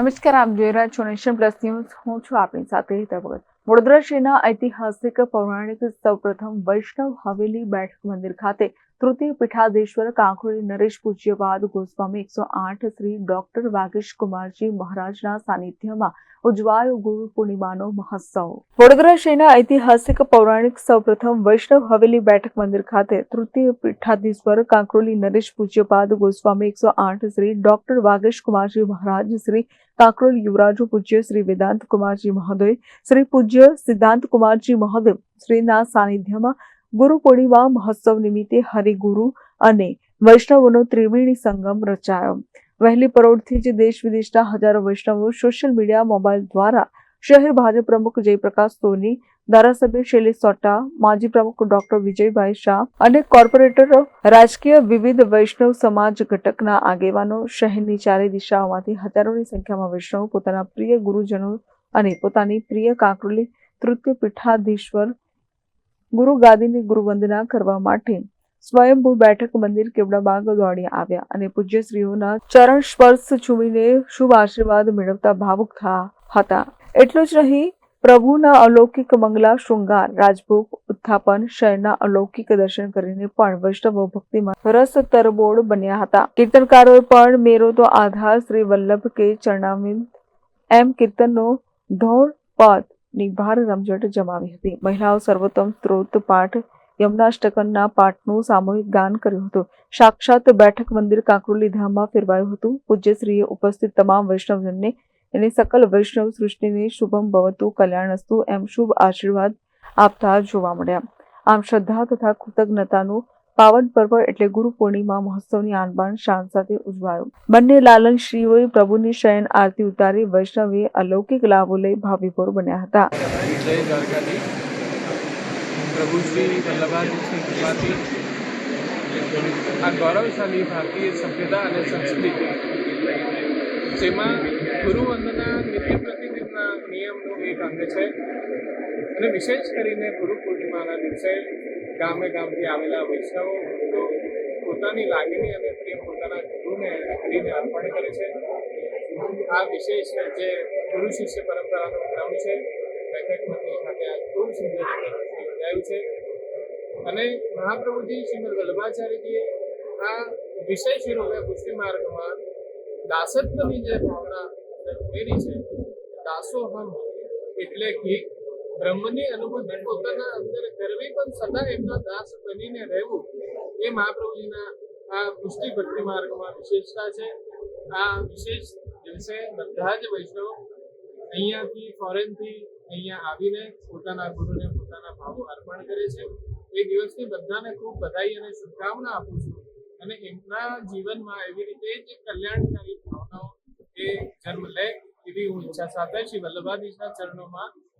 નમસ્કાર, આપ જોઈ રહ્યા છો નેશન પ્લસ ન્યૂઝ. હું છું આપની સાથે હેતા ભગત. વડોદરા શહેરના ઐતિહાસિક, પૌરાણિક સૌપ્રથમ વૈષ્ણવ હવેલી બેઠક મંદિર ખાતે તૃતીય પીઠાધીશ્વર કાંકુળી નરેશ પૂજ્યવાદ ગોસ્વામી એકસો આઠ શ્રી ડોક્ટર વાગેશ કુમારજી મહારાજના સાનિધ્યમાં ઉજવાયો ગુરુ પૂર્ણિમાનો મહોત્સવ. વડોદરા શહેરના ઐતિહાસિક પૌરાણિક સૌપ્રથમ વૈષ્ણવ હવેલી બેઠક મંદિર ખાતે તૃતીય પીઠાધીશ્વર કાંકરોલી નરેશ પૂજ્યપાદ ગોસ્વામી એકસો આઠ શ્રી ડોક્ટર વાગેશ કુમારજી મહારાજ, શ્રી કાંકરોલ યુવરાજો પૂજ્ય શ્રી વેદાંત કુમારજી મહોદય, શ્રી પૂજ્ય સિદ્ધાંત કુમારજી મહોદય શ્રીના સાનિધ્યમાં ગુરુ પૂર્ણિમા મહોત્સવ નિમિત્તે હરિગુરુ અને વૈષ્ણવોનો ત્રિવેણી સંગમ રચાયો. વહેલી પરોઢથી જ દેશ વિદેશના હજારો વૈષ્ણવો સોશિયલ મીડિયા મોબાઈલ દ્વારા શહેર ભાજપ પ્રમુખ જયપ્રકાશ સોની, ધારાસભ્ય શૈલેષ સોટા, માજી પ્રમુખ ડોક્ટર વિજયભાઈ શાહ અને કોર્પોરેટરો રાજકીય વિવિધ વૈષ્ણવ સમાજ ઘટકના આગેવાનો શહેરની ચારે દિશાઓમાંથી હજારોની સંખ્યામાં વૈષ્ણવો પોતાના પ્રિય ગુરુજનો અને પોતાની પ્રિય કાંકરોલી તૃતીય પીઠાધીશ્વર ગુરુ ગાદીની ગુરુવંદના કરવા માટે સ્વયંભૂ બેઠક મંદિર કેવડાબાગ દોડી આવ્યા અને પૂજ્યશ્રીઓના ચરણ સ્પર્શ ચૂમીને શુભ આશીર્વાદ મેળવતા ભાવુક થયા હતા. એટલું જ નહીં, પ્રભુના અલૌકિક મંગલા શૃંગાર, રાજભોગ, ઉત્થાપન શહેરના અલૌકિક દર્શન કરીને પણ વૈષ્ણવ ભક્તિમાં રસ તરબોળ બન્યા હતા. કીર્તનકારોએ પણ મેરો તો આધાર શ્રી વલ્લભ કે ચરણામિંદ એમ કીર્તનનો ધોળ પદ ની ભાર રમઝટ જમાવી હતી. મહિલાઓ સર્વોત્તમ સ્ત્રોત પાઠ યમનાષ્ટકનના પાઠનું સામૂહિક ગાન કર્યું હતું. સાક્ષાત બેઠક મંદિર કાંકરોલી ધામમાં ફેરવાયું હતું. પૂજ્યશ્રીએ ઉપસ્થિત તમામ વૈષ્ણવજનને અને સકલ વૈષ્ણવ સૃષ્ટિને શુભમ ભવતુ કલ્યાણસ્તુ એમ શુભ આશીર્વાદ આપતા જોવા મળ્યા. આમ શ્રદ્ધા તથા કૃતજ્ઞતાનું પાવન પર્વ એટલે ગુરુ પૂર્ણિમા મહોત્સવની આનબાન શાન સાથે ઉજવાયો. બંને લાલન શ્રીઓએ પ્રભુની શયન આરતી ઉતારી વૈષ્ણવે અલૌકિક લાભો લઈ ભાવિભોર બન્યા હતા. આ ગૌરવશાળી ભારતીય સભ્યતા અને સંસ્કૃતિ, જેમાં ગુરુ વંદના નિત્ય પ્રતિદિનના નિયમનો એક અંગ છે. અને વિશેષ કરીને ગુરુ પૂર્ણિમાના દિવસે ગામે ગામથી આવેલા વૈષ્ણવો પોતાની લાગણી અને પ્રેમ પોતાના ગુરુને હરિને અર્પણ કરે છે. આ વિશેષ જે ગુરુ શિષ્ય પરંપરાનો ક્રમ છે. બેઠક મંદિર ખાતે આ ખૂબ સુંદર યોજાયું છે. અને મહાપ્રભુજી શ્રીમદ વલ્લભાચાર્યજીએ આ વિશેષ રૂપે પુષ્ટિ માર્ગમાં દાસત્વની જે ભાવના ઉમેરી છે દાસો હમ એટલે કે બ્રહ્મની અનુભૂતિ પોતાના અંદર કરવી પણ સદા એમના દાસ બનીને રહેવું એ મહાપ્રભુજીના આ પુષ્ટિ ભક્તિ માર્ગમાં વિશેષતા છે. આ વિશેષ દિવસે બધા જ વૈષ્ણવ અહીંયાથી ફોરેનથી અહીંયા આવીને પોતાના ગુરુને પોતાના ભાવો અર્પણ કરે છે. એ દિવસની બધાને ખૂબ બધાઈ અને શુભકામના આપું છું. અને એમના જીવનમાં એવી રીતે જ કલ્યાણકારી ભાવનાઓ એ જન્મ લે એવી હું ઈચ્છા સાથે શ્રી વલ્લભાધીશના ચરણોમાં